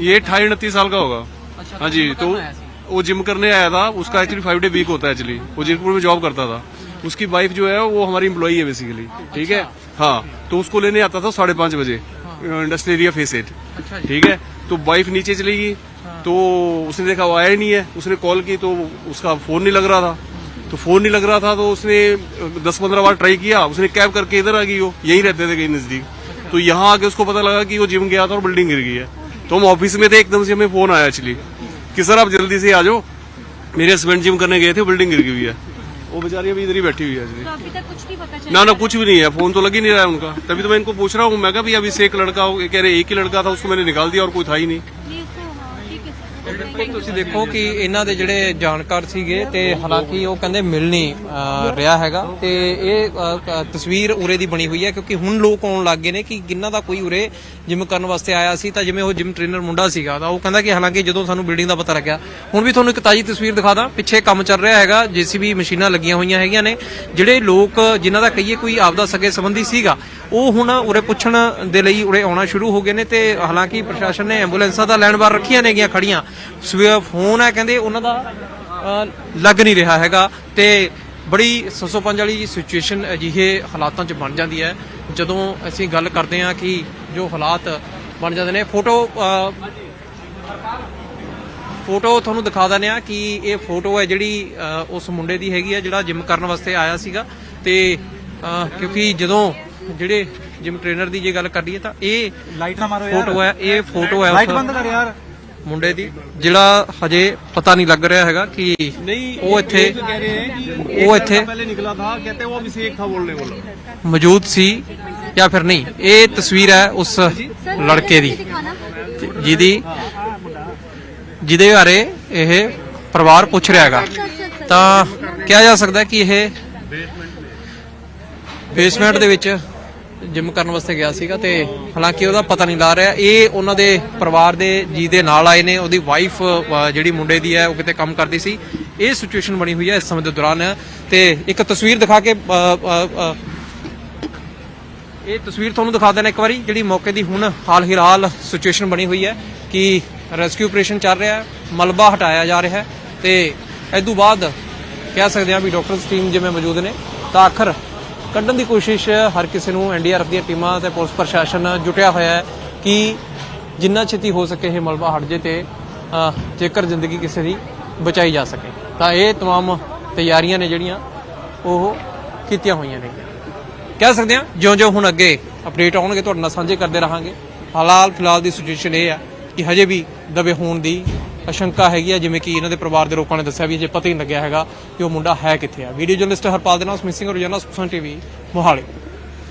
ये अठाई उनतीस साल का होगा। अच्छा, हाँ जी तो। वो जिम करने आया था उसका एक्चुअली फाइव डे वीक होता है एक्चुअली वो जीरकपुर में जॉब करता था। उसकी वाइफ जो है वो हमारी इम्प्लॉई है बेसिकली ठीक है? हाँ तो उसको लेने आता था साढ़े पाँच बजे इंडस्ट्रियल एरिया फेस एट अच्छा ठीक है? तो वाइफ नीचे चली गई तो उसने देखा वो आया ही नहीं है। उसने कॉल की तो उसका फ़ोन नहीं लग रहा था। तो फ़ोन नहीं लग रहा था तो उसने दस पंद्रह बार ट्राई किया। उसने कैब करके इधर आ गई वो यहीं रहते थे कहीं नज़दीक। तो यहाँ आके उसको पता लगा कि वो जिम गया था और बिल्डिंग गिर गई है। तो हम ऑफ़िस में थे एकदम से हमें फ़ोन आया एक्चुअली कि सर आप जल्दी से आ जाओ। मेरे हस्बैंड जिम करने गए थे बिल्डिंग गिर गई हुई है। वो बेचारी अभी इधर ही बैठी हुई है एक्चुअली तो अभी तक कुछ नहीं पता चला। ना ना कुछ भी नहीं है फ़ोन तो लग ही नहीं रहा है उनका। तभी तो मैं इनको पूछ रहा हूँ मैं कहा अभी से एक लड़का कह रहे एक ही लड़का था उसको मैंने निकाल दिया और कोई था ही नहीं ਬਿਲਕੁਲ ਤੁਸੀਂ ਦੇਖੋ ਕਿ ਇਹਨਾਂ ਦੇ ਜਿਹੜੇ ਜਾਣਕਾਰ ਸੀਗੇ ਤੇ ਹਾਲਾਂਕਿ ਉਹ ਕਹਿੰਦੇ ਮਿਲ ਨਹੀਂ ਅਹ, ਰਿਹਾ ਹੈਗਾ। ਤੇ ਇਹ ਅਹ, ਕ- ਤਸਵੀਰ ਉਰੇ ਦੀ ਬਣੀ ਹੋਈ ਹੈ ਕਿਉਂਕਿ ਹੁਣ ਲੋਕ ਆਉਣ ਲੱਗ ਗਏ ਨੇ ਕਿ ਜਿਨ੍ਹਾਂ ਦਾ ਕੋਈ ਉਰੇ ਜਿਮ ਕਰਨ ਵਾਸਤੇ ਆਇਆ ਸੀ। ਤਾਂ ਜਿਵੇਂ ਉਹ ਜਿਮ ਟ੍ਰੇਨਰ ਮੁੰਡਾ ਸੀਗਾ ਤਾਂ ਉਹ ਕਹਿੰਦਾ ਕਿ ਹਾਲਾਂਕਿ ਜਦੋਂ ਸਾਨੂੰ ਬਿਲਡਿੰਗ ਦਾ ਪਤਾ ਲੱਗਿਆ ਹੁਣ ਵੀ ਤੁਹਾਨੂੰ ਇੱਕ ਤਾਜੀ ਤਸਵੀਰ ਦਿਖਾ ਦਾਂ। ਪਿੱਛੇ ਕੰਮ ਚੱਲ ਰਿਹਾ ਹੈਗਾ ਜੀਸੀਬੀ ਮਸ਼ੀਨਾਂ ਲੱਗੀਆਂ ਹੋਈਆਂ ਹੈਗੀਆਂ ਨੇ ਜਿਹੜੇ ਲੋਕ ਜਿਨ੍ਹਾਂ ਦਾ ਕਹੀਏ ਕੋਈ ਆਪਦਾ ਸਕੇ ਸੰਬੰਧੀ ਸੀਗਾ ਉਹ ਹੁਣ ਉਰੇ ਪੁੱਛਣ ਦੇ ਲਈ ਉਰੇ ਆਉਣਾ ਸ਼ੁਰੂ ਹੋ ਗਏ ਨੇ ਤੇ ਹਾਲਾਂਕਿ ਪ੍ਰਸ਼ਾਸਨ ਨੇ ਐਂਬੂਲੈਂਸਾਂ ਦਾ ਲੈਣ ਵਾਰ ਰੱਖੀਆਂ ਨੇਗੀਆਂ ਖੜੀਆਂ ਸਵੇਰ ਫੋਨ ਹੈ ਕਹਿੰਦੇ ਉਹਨਾਂ ਦਾ ਲੱਗ ਨਹੀਂ ਰਿਹਾ ਹੈਗਾ ਤੇ ਬੜੀ ਸਸੋਪੰਜ ਵਾਲੀ ਸਿਚੁਏਸ਼ਨ ਅਜਿਹੇ ਹਾਲਾਤਾਂ 'ਚ ਬਣ ਜਾਂਦੀ ਹੈ। ਜਦੋਂ ਅਸੀਂ ਗੱਲ ਕਰਦੇ ਹਾਂ ਕਿ ਜੋ ਹਾਲਾਤ ਬਣ ਜਾਂਦੇ ਨੇ ਫੋਟੋ ਫੋਟੋ ਤੁਹਾਨੂੰ ਦਿਖਾ ਦਿੰਦੇ ਆ ਕਿ ਇਹ ਫੋਟੋ ਹੈ ਜਿਹੜੀ ਅ, ਉਸ ਮੁੰਡੇ ਦੀ ਹੈਗੀ ਆ ਜਿਹੜਾ ਜਿਮ ਕਰਨ ਵਾਸਤੇ ਆਇਆ ਸੀਗਾ ਤੇ ਅ, ਕਿਉਂਕਿ ਜਦੋਂ ਜਿਹੜੇ ਜਿਮ ਟ੍ਰੇਨਰ ਦੀ ਜੇ ਗੱਲ ਕਰੀਏ ਤਾਂ ਇਹ ਲਾਈਟ ਨਾ ਮਾਰੋ ਯਾਰ। ਫੋਟੋ ਹੈ ਇਹ ਫੋਟੋ ਹੈ ਲਾਈਟ ਬੰਦ ਕਰ ਯਾਰ। ਮੁੰਡੇ ਦੀ ਜਿਹੜਾ ਹਜੇ ਪਤਾ ਨਹੀਂ ਲੱਗ ਰਿਹਾ ਹੈਗਾ ਕਿ नहीं ਉਹ ਇੱਥੇ कह रहे हैं कि ਉਹ ਇੱਥੇ पहले निकला था कहते हैं वो अभी से एक था बोलने वाला ਮੌਜੂਦ ਸੀ ਜਾਂ ਫਿਰ ਨਹੀਂ ਇਹ ਤਸਵੀਰ ਹੈ ਉਸ ਲੜਕੇ ਦੀ दिखाना ਜਿਹਦੀ ਜਿਹਦੇ ਬਾਰੇ ਇਹ ਪਰਿਵਾਰ ਪੁੱਛ ਰਿਹਾ ਹੈਗਾ ਤਾਂ ਕਿਹਾ ਜਾ ਸਕਦਾ ਹੈ ਕਿ ਇਹ ਬੇਸਮੈਂਟ ਦੇ ਵਿੱਚ ਜਿਮ ਕਰਨ ਵਾਸਤੇ ਗਿਆ ਸੀਗਾ ਤੇ ਹਾਲਾਂਕਿ ਉਹਦਾ ਪਤਾ ਨਹੀਂ ਲਾ ਰਿਹਾ। ਇਹ ਉਹਨਾਂ ਦੇ ਪਰਿਵਾਰ ਦੇ ਜੀ ਦੇ ਨਾਲ ਆਏ ਨੇ, ਉਹਦੀ ਵਾਈਫ ਜਿਹੜੀ ਮੁੰਡੇ ਦੀ ਹੈ, ਉਹ ਕਿਤੇ ਕੰਮ ਕਰਦੀ ਸੀ। ਇਹ ਸਿਚੁਏਸ਼ਨ ਬਣੀ ਹੋਈ ਹੈ ਇਸ ਸਮੇਂ ਦੇ ਦੌਰਾਨ ਤੇ ਇੱਕ ਤਸਵੀਰ ਦਿਖਾ ਕੇ ਇਹ ਤਸਵੀਰ ਤੁਹਾਨੂੰ ਦਿਖਾ ਦੇਣਾ ਇੱਕ ਵਾਰੀ, ਜਿਹੜੀ ਮੌਕੇ ਦੀ ਹੁਣ ਹਾਲ ਹੀ ਹਾਲ ਸਿਚੁਏਸ਼ਨ ਬਣੀ ਹੋਈ ਹੈ ਕਿ ਰੈਸਕਿਊ ਆਪਰੇਸ਼ਨ ਚੱਲ ਰਿਹਾ ਹੈ, ਮਲਬਾ ਹਟਾਇਆ ਜਾ ਰਿਹਾ ਹੈ ਤੇ ਇਸ ਤੋਂ ਬਾਅਦ ਕਹਿ ਸਕਦੇ ਹਾਂ ਵੀ ਡਾਕਟਰਸ ਟੀਮ ਜਿਵੇਂ ਮੌਜੂਦ ਨੇ, ਤਾਂ ਆਖਰ ਕੱਢਣ ਦੀ ਕੋਸ਼ਿਸ਼ ਹਰ ਕਿਸੇ ਨੂੰ ਐਨਡੀਆਰਐਫ ਦੀਆਂ ਟੀਮਾਂ ਤੇ ਪੁਲਿਸ ਪ੍ਰਸ਼ਾਸਨ ਜੁਟਿਆ ਹੋਇਆ ਹੈ ਕਿ ਜਿੰਨਾ ਛੇਤੀ ਹੋ ਸਕੇ ਇਹ ਮਲਬਾ ਹਟ ਜੇ ਤੇ ਅ, ਜੇਕਰ ਜ਼ਿੰਦਗੀ ਕਿਸੇ ਦੀ ਬਚਾਈ ਜਾ ਸਕੇ ਤਾਂ ਇਹ तमाम ਤਿਆਰੀਆਂ ਨੇ ਜਿਹੜੀਆਂ ਉਹ ਕੀਤੀਆਂ ਹੋਈਆਂ ਨੇ ਕਹਿ ਸਕਦੇ ਹਾਂ ਜਿਉਂ-ਜਿਉਂ ਹੁਣ ਅੱਗੇ ਅਪਡੇਟ ਆਉਣਗੇ ਤੁਹਾਡੇ ਨਾਲ ਸਾਂਝੇ ਕਰਦੇ ਰਹਾਂਗੇ ਹਾਲਾਲ ਫਿਲਹਾਲ ਦੀ ਸਿਚੁਏਸ਼ਨ ਇਹ ਹੈ ਕਿ ਹਜੇ ਵੀ ਦਬੇ ਹੋਣ ਦੀ ਆਸ਼ੰਕਾ ਹੈਗੀ ਆ, ਜਿਵੇਂ ਕਿ ਇਹਨਾਂ ਦੇ ਪਰਿਵਾਰ ਦੇ ਲੋਕਾਂ ਨੇ ਦੱਸਿਆ ਵੀ ਜੇ ਪਤਾ ਹੀ ਨਹੀਂ ਲੱਗਿਆ ਹੈਗਾ ਕਿ ਉਹ ਮੁੰਡਾ ਹੈ ਕਿੱਥੇ ਆ। ਵੀਡੀਓ ਜਰਨਲਿਸਟ ਹਰਪਾਲ ਦੇ ਨਾਲ ਸਮਿਸਿੰਗ ਰੋਜ਼ਾਨਾ ਸੁਖਸਾਨ ਟੀਵੀ, ਮੋਹਾਲੀ।